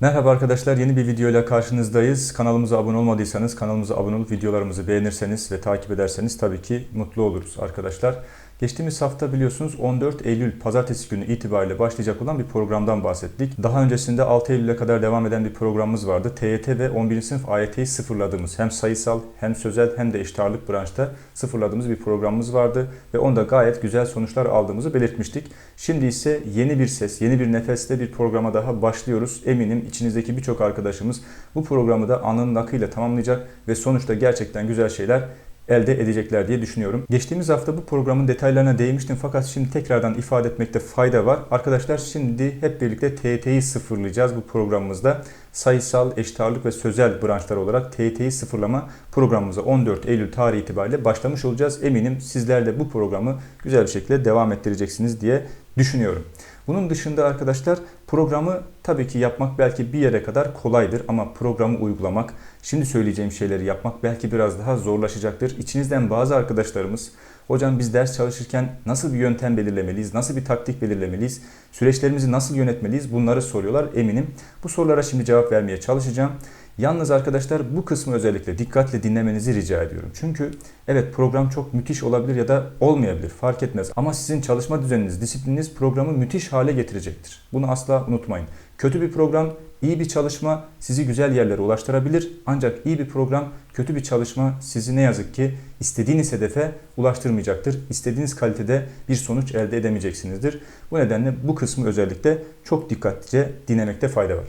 Merhaba arkadaşlar, yeni bir videoyla karşınızdayız. Kanalımıza abone olmadıysanız kanalımıza abone olup videolarımızı beğenirseniz ve takip ederseniz tabii ki mutlu oluruz arkadaşlar. Geçtiğimiz hafta biliyorsunuz 14 Eylül pazartesi günü itibariyle başlayacak olan bir programdan bahsettik. Daha öncesinde 6 Eylül'e kadar devam eden bir programımız vardı. TYT ve 11. sınıf AYT'yi sıfırladığımız hem sayısal hem sözel hem de eşit branşta sıfırladığımız bir programımız vardı. Ve onda gayet güzel sonuçlar aldığımızı belirtmiştik. Şimdi ise yeni bir ses, yeni bir nefeste bir programa daha başlıyoruz. Eminim içinizdeki birçok arkadaşımız bu programı da anın nakıyla tamamlayacak ve sonuçta gerçekten güzel şeyler elde edecekler diye düşünüyorum. Geçtiğimiz hafta bu programın detaylarına değinmiştim fakat şimdi tekrardan ifade etmekte fayda var. Arkadaşlar şimdi hep birlikte TYT'yi sıfırlayacağız bu programımızda. Sayısal, eşit ağırlık ve sözel branşlar olarak TYT'yi sıfırlama programımıza 14 Eylül tarihi itibariyle başlamış olacağız. Eminim sizler de bu programı güzel bir şekilde devam ettireceksiniz diye düşünüyorum. Bunun dışında arkadaşlar programı tabii ki yapmak belki bir yere kadar kolaydır ama programı uygulamak, şimdi söyleyeceğim şeyleri yapmak belki biraz daha zorlaşacaktır. İçinizden bazı arkadaşlarımız hocam biz ders çalışırken nasıl bir yöntem belirlemeliyiz, nasıl bir taktik belirlemeliyiz, süreçlerimizi nasıl yönetmeliyiz bunları soruyorlar eminim. Bu sorulara şimdi cevap vermeye çalışacağım. Yalnız arkadaşlar bu kısmı özellikle dikkatle dinlemenizi rica ediyorum. Çünkü evet program çok müthiş olabilir ya da olmayabilir fark etmez. Ama sizin çalışma düzeniniz, disiplininiz programı müthiş hale getirecektir. Bunu asla unutmayın. Kötü bir program, iyi bir çalışma sizi güzel yerlere ulaştırabilir. Ancak iyi bir program, kötü bir çalışma sizi ne yazık ki istediğiniz hedefe ulaştırmayacaktır. İstediğiniz kalitede bir sonuç elde edemeyeceksinizdir. Bu nedenle bu kısmı özellikle çok dikkatlice dinlemekte fayda var.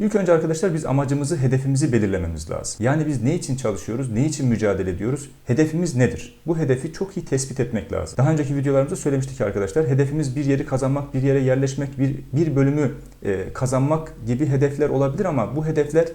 İlk önce arkadaşlar biz amacımızı, hedefimizi belirlememiz lazım. Yani biz ne için çalışıyoruz, ne için mücadele ediyoruz, hedefimiz nedir? Bu hedefi çok iyi tespit etmek lazım. Daha önceki videolarımızda söylemiştik arkadaşlar. Hedefimiz bir yeri kazanmak, bir yere yerleşmek, bir, bir bölümü e, kazanmak gibi hedefler olabilir ama bu hedefler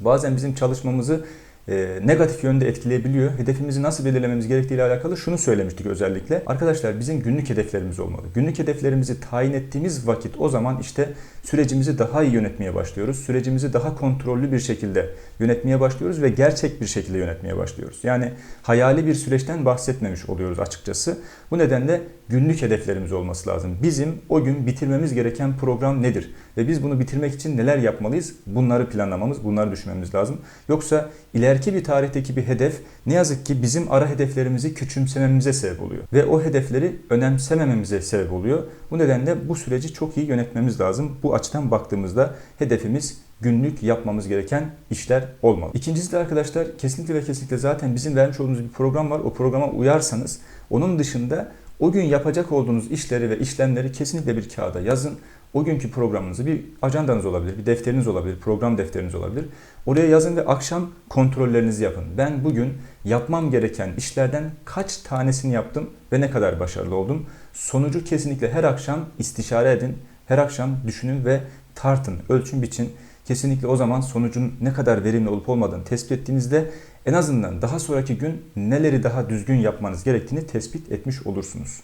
bazen bizim çalışmamızı e, negatif yönde etkileyebiliyor. Hedefimizi nasıl belirlememiz gerektiği ile alakalı şunu söylemiştik özellikle. Arkadaşlar bizim günlük hedeflerimiz olmalı. Günlük hedeflerimizi tayin ettiğimiz vakit o zaman işte sürecimizi daha iyi yönetmeye başlıyoruz. Sürecimizi daha kontrollü bir şekilde yönetmeye başlıyoruz ve gerçek bir şekilde yönetmeye başlıyoruz. Yani hayali bir süreçten bahsetmemiş oluyoruz açıkçası. Bu nedenle günlük hedeflerimiz olması lazım. Bizim o gün bitirmemiz gereken program nedir? Ve biz bunu bitirmek için neler yapmalıyız? Bunları planlamamız, bunları düşünmemiz lazım. Yoksa ileriki bir tarihteki bir hedef ne yazık ki bizim ara hedeflerimizi küçümsememize sebep oluyor. Ve o hedefleri önemsemememize sebep oluyor. Bu nedenle bu süreci çok iyi yönetmemiz lazım. Bu açıdan baktığımızda hedefimiz günlük yapmamız gereken işler olmalı. İkincisi de arkadaşlar kesinlikle ve kesinlikle zaten bizim vermiş olduğumuz bir program var. O programa uyarsanız onun dışında o gün yapacak olduğunuz işleri ve işlemleri kesinlikle bir kağıda yazın. O günkü programınızı bir ajandanız olabilir, bir defteriniz olabilir, program defteriniz olabilir. Oraya yazın ve akşam kontrollerinizi yapın. Ben bugün yapmam gereken işlerden kaç tanesini yaptım ve ne kadar başarılı oldum? Sonucu kesinlikle her akşam istişare edin, her akşam düşünün ve tartın, ölçün, biçin. Kesinlikle o zaman sonucun ne kadar verimli olup olmadığını tespit ettiğinizde en azından daha sonraki gün neleri daha düzgün yapmanız gerektiğini tespit etmiş olursunuz.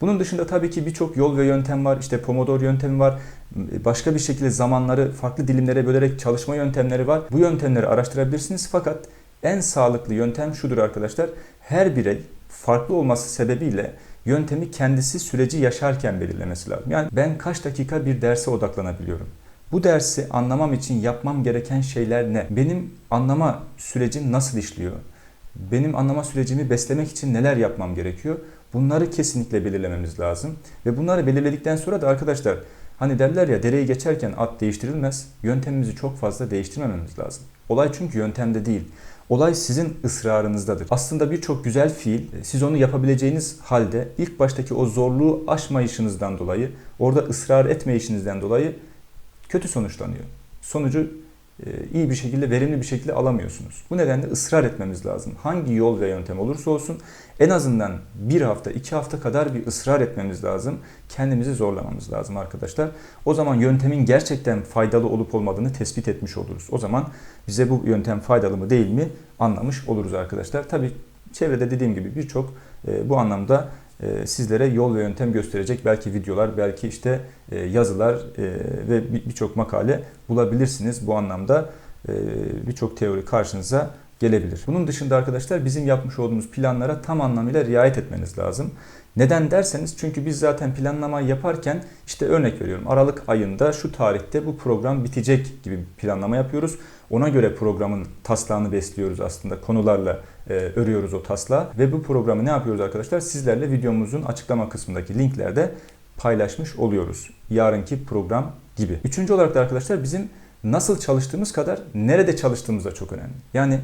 Bunun dışında tabii ki birçok yol ve yöntem var. İşte Pomodoro yöntemi var. Başka bir şekilde zamanları farklı dilimlere bölerek çalışma yöntemleri var. Bu yöntemleri araştırabilirsiniz fakat en sağlıklı yöntem şudur arkadaşlar. Her birey farklı olması sebebiyle yöntemi kendisi süreci yaşarken belirlemesi lazım. Yani ben kaç dakika bir derse odaklanabiliyorum? Bu dersi anlamam için yapmam gereken şeyler ne? Benim anlama sürecim nasıl işliyor? Benim anlama sürecimi beslemek için neler yapmam gerekiyor? Bunları kesinlikle belirlememiz lazım. Ve bunları belirledikten sonra da arkadaşlar hani derler ya dereyi geçerken at değiştirilmez. Yöntemimizi çok fazla değiştirmememiz lazım. Olay çünkü yöntemde değil. Olay sizin ısrarınızdadır. Aslında birçok güzel fiil siz onu yapabileceğiniz halde ilk baştaki o zorluğu aşmayışınızdan dolayı, orada ısrar etmeyişinizden dolayı kötü sonuçlanıyor. Sonucu iyi bir şekilde, verimli bir şekilde alamıyorsunuz. Bu nedenle ısrar etmemiz lazım. Hangi yol ve yöntem olursa olsun en azından bir hafta, iki hafta kadar bir ısrar etmemiz lazım. Kendimizi zorlamamız lazım arkadaşlar. O zaman yöntemin gerçekten faydalı olup olmadığını tespit etmiş oluruz. O zaman bize bu yöntem faydalı mı değil mi anlamış oluruz arkadaşlar. Tabii çevrede dediğim gibi birçok bu anlamda sizlere yol ve yöntem gösterecek belki videolar, belki işte yazılar ve birçok makale bulabilirsiniz. Bu anlamda birçok teori karşınıza gelebilir. Bunun dışında arkadaşlar bizim yapmış olduğumuz planlara tam anlamıyla riayet etmeniz lazım. Neden derseniz çünkü biz zaten planlama yaparken işte örnek veriyorum Aralık ayında şu tarihte bu program bitecek gibi planlama yapıyoruz. Ona göre programın taslağını besliyoruz aslında konularla e, örüyoruz o taslağı ve bu programı ne yapıyoruz arkadaşlar? Sizlerle videomuzun açıklama kısmındaki linklerde paylaşmış oluyoruz. Yarınki program gibi. Üçüncü olarak da arkadaşlar bizim nasıl çalıştığımız kadar nerede çalıştığımız da çok önemli. Yani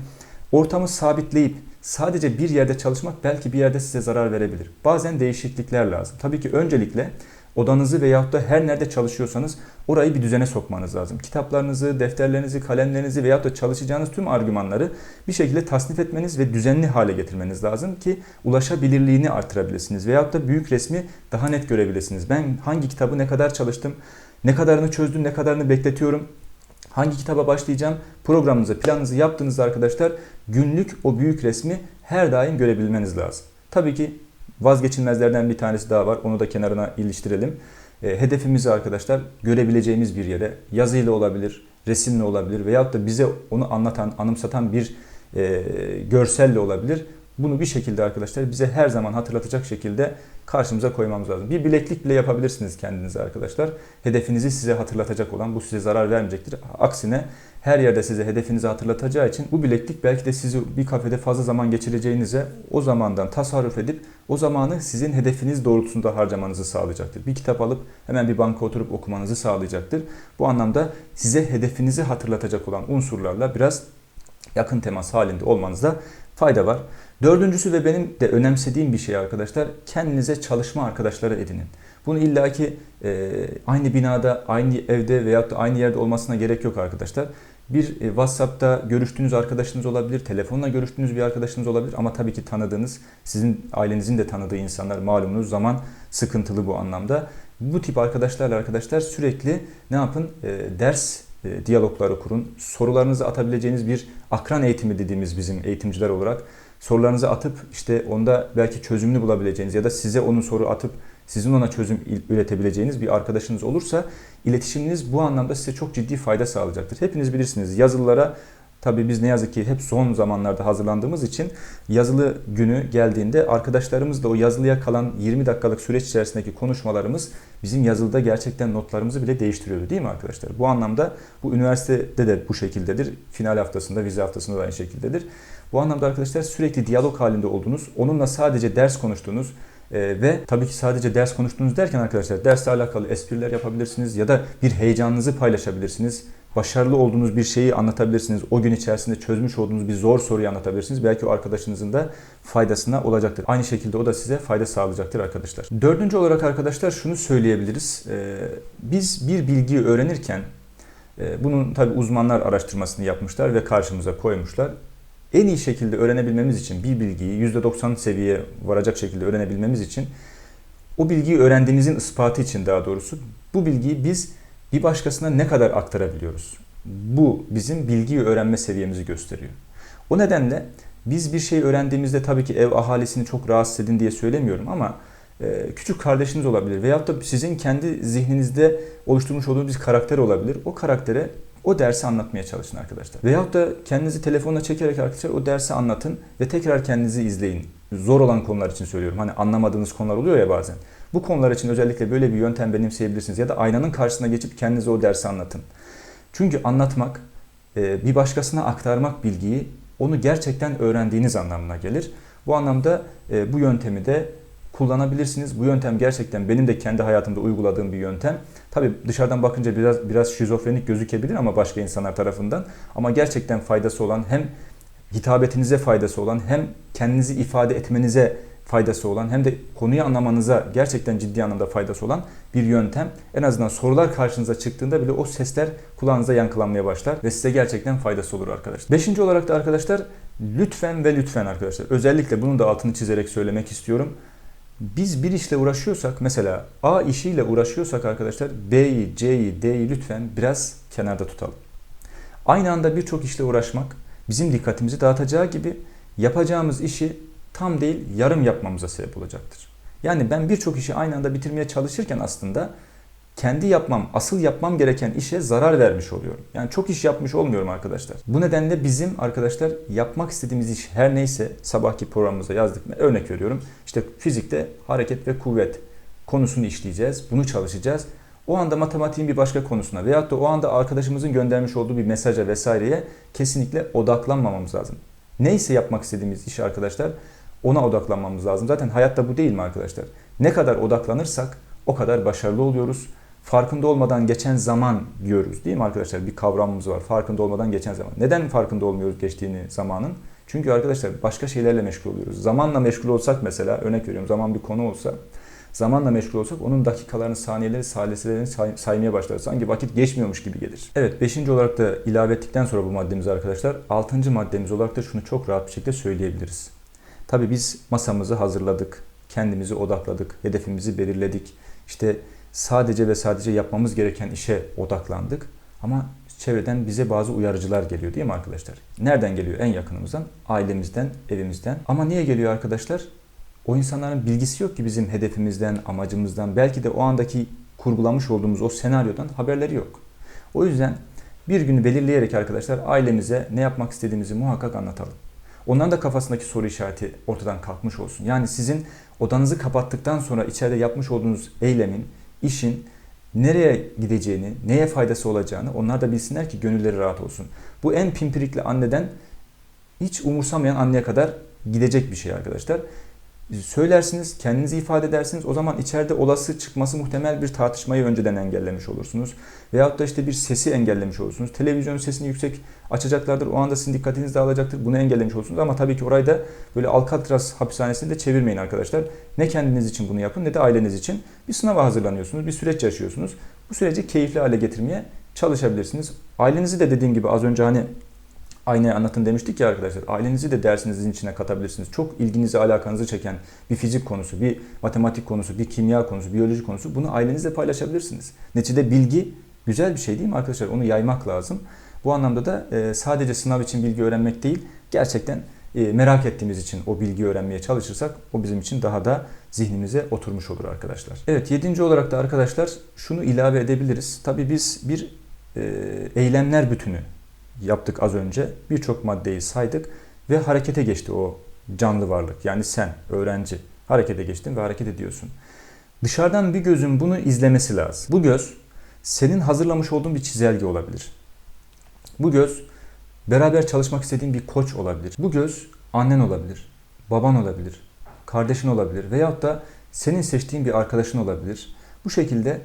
ortamı sabitleyip sadece bir yerde çalışmak belki bir yerde size zarar verebilir. Bazen değişiklikler lazım. Tabii ki öncelikle odanızı veyahut da her nerede çalışıyorsanız orayı bir düzene sokmanız lazım. Kitaplarınızı, defterlerinizi, kalemlerinizi veyahut da çalışacağınız tüm argümanları bir şekilde tasnif etmeniz ve düzenli hale getirmeniz lazım ki ulaşabilirliğini artırabilirsiniz. Veyahut da büyük resmi daha net görebilirsiniz. Ben hangi kitabı ne kadar çalıştım, ne kadarını çözdüm, ne kadarını bekletiyorum, hangi kitaba başlayacağım, programınızı, planınızı yaptığınızda arkadaşlar günlük o büyük resmi her daim görebilmeniz lazım. Tabii ki vazgeçilmezlerden bir tanesi daha var. Onu da kenarına iliştirelim. E, hedefimizi arkadaşlar görebileceğimiz bir yere yazıyla olabilir, resimle olabilir veyahut da bize onu anlatan, anımsatan bir e, görselle olabilir. Bunu bir şekilde arkadaşlar bize her zaman hatırlatacak şekilde karşımıza koymamız lazım. Bir bileklik bile yapabilirsiniz kendinize arkadaşlar. Hedefinizi size hatırlatacak olan bu size zarar vermeyecektir. Aksine her yerde size hedefinizi hatırlatacağı için bu bileklik belki de sizi bir kafede fazla zaman geçireceğinize o zamandan tasarruf edip o zamanı sizin hedefiniz doğrultusunda harcamanızı sağlayacaktır. Bir kitap alıp hemen bir banka oturup okumanızı sağlayacaktır. Bu anlamda size hedefinizi hatırlatacak olan unsurlarla biraz yakın temas halinde olmanızda fayda var. Dördüncüsü ve benim de önemsediğim bir şey arkadaşlar kendinize çalışma arkadaşları edinin. Bunu illaki e, aynı binada, aynı evde veyahut da aynı yerde olmasına gerek yok arkadaşlar. Bir e, WhatsApp'ta görüştüğünüz arkadaşınız olabilir, telefonla görüştüğünüz bir arkadaşınız olabilir ama tabii ki tanıdığınız, sizin ailenizin de tanıdığı insanlar malumunuz zaman sıkıntılı bu anlamda. Bu tip arkadaşlarla arkadaşlar sürekli ne yapın? E, ders e, diyalogları kurun. Sorularınızı atabileceğiniz bir akran eğitimi dediğimiz bizim eğitimciler olarak sorularınızı atıp işte onda belki çözümünü bulabileceğiniz ya da size onun soru atıp sizin ona çözüm üretebileceğiniz bir arkadaşınız olursa iletişiminiz bu anlamda size çok ciddi fayda sağlayacaktır. Hepiniz bilirsiniz yazılılara Tabii biz ne yazık ki hep son zamanlarda hazırlandığımız için yazılı günü geldiğinde arkadaşlarımız da o yazılıya kalan 20 dakikalık süreç içerisindeki konuşmalarımız bizim yazılıda gerçekten notlarımızı bile değiştiriyordu değil mi arkadaşlar? Bu anlamda bu üniversitede de bu şekildedir. Final haftasında, vize haftasında da aynı şekildedir. Bu anlamda arkadaşlar sürekli diyalog halinde olduğunuz, onunla sadece ders konuştuğunuz, ee, ve tabii ki sadece ders konuştuğunuz derken arkadaşlar dersle alakalı espriler yapabilirsiniz ya da bir heyecanınızı paylaşabilirsiniz. Başarılı olduğunuz bir şeyi anlatabilirsiniz. O gün içerisinde çözmüş olduğunuz bir zor soruyu anlatabilirsiniz. Belki o arkadaşınızın da faydasına olacaktır. Aynı şekilde o da size fayda sağlayacaktır arkadaşlar. Dördüncü olarak arkadaşlar şunu söyleyebiliriz. Ee, biz bir bilgiyi öğrenirken e, bunun tabi uzmanlar araştırmasını yapmışlar ve karşımıza koymuşlar en iyi şekilde öğrenebilmemiz için bir bilgiyi %90 seviyeye varacak şekilde öğrenebilmemiz için o bilgiyi öğrendiğimizin ispatı için daha doğrusu bu bilgiyi biz bir başkasına ne kadar aktarabiliyoruz? Bu bizim bilgiyi öğrenme seviyemizi gösteriyor. O nedenle biz bir şey öğrendiğimizde tabii ki ev ahalisini çok rahatsız edin diye söylemiyorum ama e, küçük kardeşiniz olabilir veyahut da sizin kendi zihninizde oluşturmuş olduğunuz bir karakter olabilir. O karaktere o dersi anlatmaya çalışın arkadaşlar. Veyahut da kendinizi telefonla çekerek arkadaşlar o dersi anlatın ve tekrar kendinizi izleyin. Zor olan konular için söylüyorum. Hani anlamadığınız konular oluyor ya bazen. Bu konular için özellikle böyle bir yöntem benimseyebilirsiniz. Ya da aynanın karşısına geçip kendinize o dersi anlatın. Çünkü anlatmak, e, bir başkasına aktarmak bilgiyi onu gerçekten öğrendiğiniz anlamına gelir. Bu anlamda e, bu yöntemi de kullanabilirsiniz. Bu yöntem gerçekten benim de kendi hayatımda uyguladığım bir yöntem. Tabi dışarıdan bakınca biraz biraz şizofrenik gözükebilir ama başka insanlar tarafından ama gerçekten faydası olan hem hitabetinize faydası olan hem kendinizi ifade etmenize faydası olan hem de konuyu anlamanıza gerçekten ciddi anlamda faydası olan bir yöntem. En azından sorular karşınıza çıktığında bile o sesler kulağınıza yankılanmaya başlar ve size gerçekten faydası olur arkadaşlar. Beşinci olarak da arkadaşlar lütfen ve lütfen arkadaşlar özellikle bunun da altını çizerek söylemek istiyorum biz bir işle uğraşıyorsak mesela A işiyle uğraşıyorsak arkadaşlar B'yi, C'yi, D'yi lütfen biraz kenarda tutalım. Aynı anda birçok işle uğraşmak bizim dikkatimizi dağıtacağı gibi yapacağımız işi tam değil yarım yapmamıza sebep olacaktır. Yani ben birçok işi aynı anda bitirmeye çalışırken aslında kendi yapmam, asıl yapmam gereken işe zarar vermiş oluyorum. Yani çok iş yapmış olmuyorum arkadaşlar. Bu nedenle bizim arkadaşlar yapmak istediğimiz iş her neyse sabahki programımıza yazdık. Örnek veriyorum. İşte fizikte hareket ve kuvvet konusunu işleyeceğiz. Bunu çalışacağız. O anda matematiğin bir başka konusuna veyahut da o anda arkadaşımızın göndermiş olduğu bir mesaja vesaireye kesinlikle odaklanmamamız lazım. Neyse yapmak istediğimiz iş arkadaşlar ona odaklanmamız lazım. Zaten hayatta bu değil mi arkadaşlar? Ne kadar odaklanırsak o kadar başarılı oluyoruz. Farkında olmadan geçen zaman diyoruz değil mi arkadaşlar? Bir kavramımız var. Farkında olmadan geçen zaman. Neden farkında olmuyoruz geçtiğini zamanın? Çünkü arkadaşlar başka şeylerle meşgul oluyoruz. Zamanla meşgul olsak mesela örnek veriyorum zaman bir konu olsa zamanla meşgul olsak onun dakikalarını, saniyeleri, salisilerini say- saymaya başlarız. Sanki vakit geçmiyormuş gibi gelir. Evet 5. olarak da ilave ettikten sonra bu maddemizi arkadaşlar 6. maddemiz olarak da şunu çok rahat bir şekilde söyleyebiliriz. Tabii biz masamızı hazırladık, kendimizi odakladık, hedefimizi belirledik. İşte sadece ve sadece yapmamız gereken işe odaklandık. Ama çevreden bize bazı uyarıcılar geliyor değil mi arkadaşlar? Nereden geliyor? En yakınımızdan, ailemizden, evimizden. Ama niye geliyor arkadaşlar? O insanların bilgisi yok ki bizim hedefimizden, amacımızdan, belki de o andaki kurgulamış olduğumuz o senaryodan haberleri yok. O yüzden bir günü belirleyerek arkadaşlar ailemize ne yapmak istediğimizi muhakkak anlatalım. Onların da kafasındaki soru işareti ortadan kalkmış olsun. Yani sizin odanızı kapattıktan sonra içeride yapmış olduğunuz eylemin, işin nereye gideceğini, neye faydası olacağını onlar da bilsinler ki gönülleri rahat olsun. Bu en pimpirikli anneden hiç umursamayan anneye kadar gidecek bir şey arkadaşlar söylersiniz, kendinizi ifade edersiniz. O zaman içeride olası çıkması muhtemel bir tartışmayı önceden engellemiş olursunuz. Veyahut da işte bir sesi engellemiş olursunuz. Televizyon sesini yüksek açacaklardır. O anda sizin dikkatiniz dağılacaktır. Bunu engellemiş olursunuz. Ama tabii ki orayı da böyle Alcatraz hapishanesinde de çevirmeyin arkadaşlar. Ne kendiniz için bunu yapın ne de aileniz için. Bir sınava hazırlanıyorsunuz, bir süreç yaşıyorsunuz. Bu süreci keyifli hale getirmeye çalışabilirsiniz. Ailenizi de dediğim gibi az önce hani aynaya anlatın demiştik ya arkadaşlar. Ailenizi de dersinizin içine katabilirsiniz. Çok ilginizi, alakanızı çeken bir fizik konusu, bir matematik konusu, bir kimya konusu, biyoloji konusu bunu ailenizle paylaşabilirsiniz. Neticede bilgi güzel bir şey değil mi arkadaşlar? Onu yaymak lazım. Bu anlamda da e, sadece sınav için bilgi öğrenmek değil, gerçekten e, merak ettiğimiz için o bilgiyi öğrenmeye çalışırsak o bizim için daha da zihnimize oturmuş olur arkadaşlar. Evet yedinci olarak da arkadaşlar şunu ilave edebiliriz. Tabii biz bir e, eylemler bütünü yaptık az önce. Birçok maddeyi saydık ve harekete geçti o canlı varlık. Yani sen öğrenci harekete geçtin ve hareket ediyorsun. Dışarıdan bir gözün bunu izlemesi lazım. Bu göz senin hazırlamış olduğun bir çizelge olabilir. Bu göz beraber çalışmak istediğin bir koç olabilir. Bu göz annen olabilir, baban olabilir, kardeşin olabilir veyahut da senin seçtiğin bir arkadaşın olabilir. Bu şekilde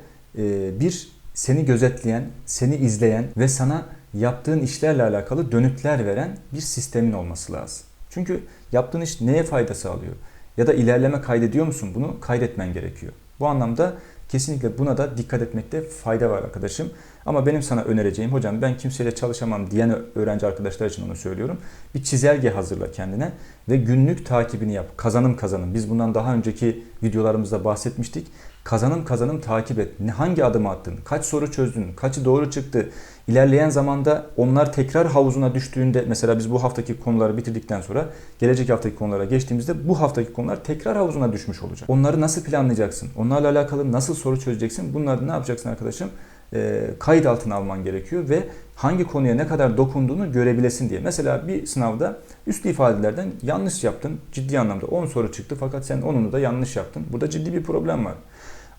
bir seni gözetleyen, seni izleyen ve sana yaptığın işlerle alakalı dönütler veren bir sistemin olması lazım. Çünkü yaptığın iş neye fayda sağlıyor? Ya da ilerleme kaydediyor musun? Bunu kaydetmen gerekiyor. Bu anlamda kesinlikle buna da dikkat etmekte fayda var arkadaşım. Ama benim sana önereceğim hocam ben kimseyle çalışamam diyen öğrenci arkadaşlar için onu söylüyorum. Bir çizelge hazırla kendine ve günlük takibini yap. Kazanım kazanım. Biz bundan daha önceki videolarımızda bahsetmiştik. Kazanım kazanım takip et. Hangi adımı attın? Kaç soru çözdün? Kaçı doğru çıktı? İlerleyen zamanda onlar tekrar havuzuna düştüğünde mesela biz bu haftaki konuları bitirdikten sonra gelecek haftaki konulara geçtiğimizde bu haftaki konular tekrar havuzuna düşmüş olacak. Onları nasıl planlayacaksın? Onlarla alakalı nasıl soru çözeceksin? Bunları ne yapacaksın arkadaşım? E, kayıt altına alman gerekiyor ve hangi konuya ne kadar dokunduğunu görebilesin diye. Mesela bir sınavda üslü ifadelerden yanlış yaptın. Ciddi anlamda 10 soru çıktı fakat sen 10'unu da yanlış yaptın. Burada ciddi bir problem var.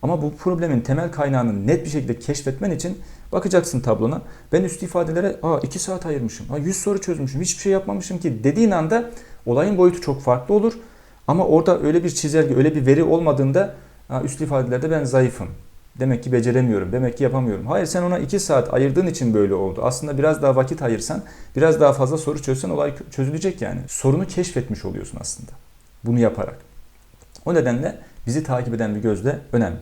Ama bu problemin temel kaynağını net bir şekilde keşfetmen için bakacaksın tablona. Ben üst ifadelere aa 2 saat ayırmışım. Aa 100 soru çözmüşüm. Hiçbir şey yapmamışım ki dediğin anda olayın boyutu çok farklı olur. Ama orada öyle bir çizelge, öyle bir veri olmadığında üst ifadelerde ben zayıfım. Demek ki beceremiyorum, demek ki yapamıyorum. Hayır sen ona 2 saat ayırdığın için böyle oldu. Aslında biraz daha vakit ayırsan, biraz daha fazla soru çözsen olay çözülecek yani. Sorunu keşfetmiş oluyorsun aslında. Bunu yaparak. O nedenle bizi takip eden bir gözle önemli.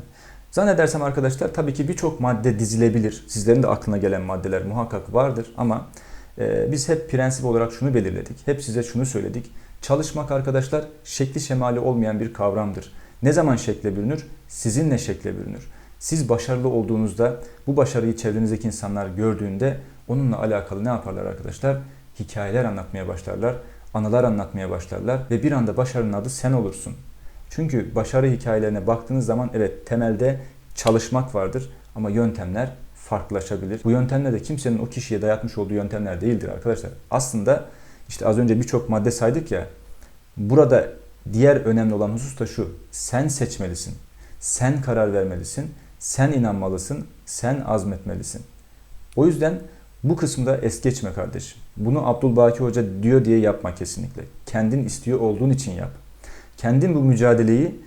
Zannedersem arkadaşlar tabii ki birçok madde dizilebilir. Sizlerin de aklına gelen maddeler muhakkak vardır ama e, biz hep prensip olarak şunu belirledik. Hep size şunu söyledik. Çalışmak arkadaşlar şekli şemali olmayan bir kavramdır. Ne zaman şekle bürünür? Sizinle şekle bürünür. Siz başarılı olduğunuzda bu başarıyı çevrenizdeki insanlar gördüğünde onunla alakalı ne yaparlar arkadaşlar? Hikayeler anlatmaya başlarlar, anılar anlatmaya başlarlar ve bir anda başarının adı sen olursun. Çünkü başarı hikayelerine baktığınız zaman evet temelde çalışmak vardır ama yöntemler farklılaşabilir. Bu yöntemler de kimsenin o kişiye dayatmış olduğu yöntemler değildir arkadaşlar. Aslında işte az önce birçok madde saydık ya. Burada diğer önemli olan husus da şu. Sen seçmelisin. Sen karar vermelisin. Sen inanmalısın. Sen azmetmelisin. O yüzden bu kısımda es geçme kardeşim. Bunu Abdülbaki Hoca diyor diye yapma kesinlikle. Kendin istiyor olduğun için yap. Kendin bu mücadeleyi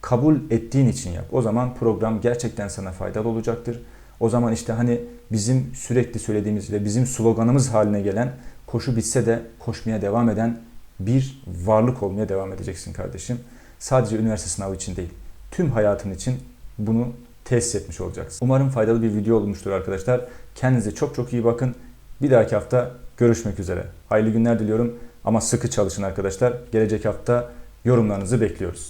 kabul ettiğin için yap. O zaman program gerçekten sana faydalı olacaktır. O zaman işte hani bizim sürekli söylediğimiz ve bizim sloganımız haline gelen koşu bitse de koşmaya devam eden bir varlık olmaya devam edeceksin kardeşim. Sadece üniversite sınavı için değil, tüm hayatın için bunu tesis etmiş olacaksın. Umarım faydalı bir video olmuştur arkadaşlar. Kendinize çok çok iyi bakın. Bir dahaki hafta görüşmek üzere. Hayırlı günler diliyorum ama sıkı çalışın arkadaşlar. Gelecek hafta yorumlarınızı bekliyoruz.